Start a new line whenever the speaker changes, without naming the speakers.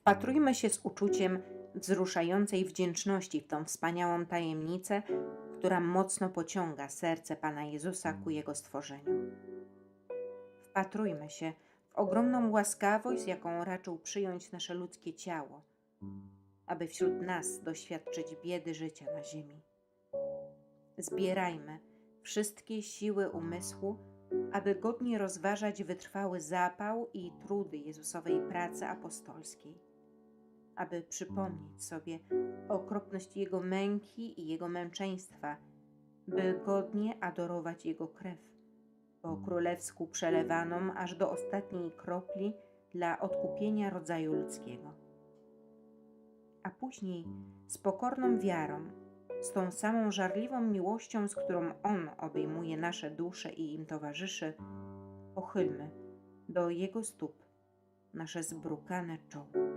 Wpatrujmy się z uczuciem wzruszającej wdzięczności w tą wspaniałą tajemnicę, która mocno pociąga serce Pana Jezusa ku Jego stworzeniu. Wpatrujmy się w ogromną łaskawość, z jaką raczył przyjąć nasze ludzkie ciało, aby wśród nas doświadczyć biedy życia na ziemi. Zbierajmy wszystkie siły umysłu, aby godnie rozważać wytrwały zapał i trudy Jezusowej pracy apostolskiej, aby przypomnieć sobie okropność Jego męki i Jego męczeństwa, by godnie adorować Jego krew, po królewsku przelewaną aż do ostatniej kropli dla odkupienia rodzaju ludzkiego. A później z pokorną wiarą, z tą samą żarliwą miłością, z którą On obejmuje nasze dusze i im towarzyszy, pochylmy do Jego stóp nasze zbrukane czoło.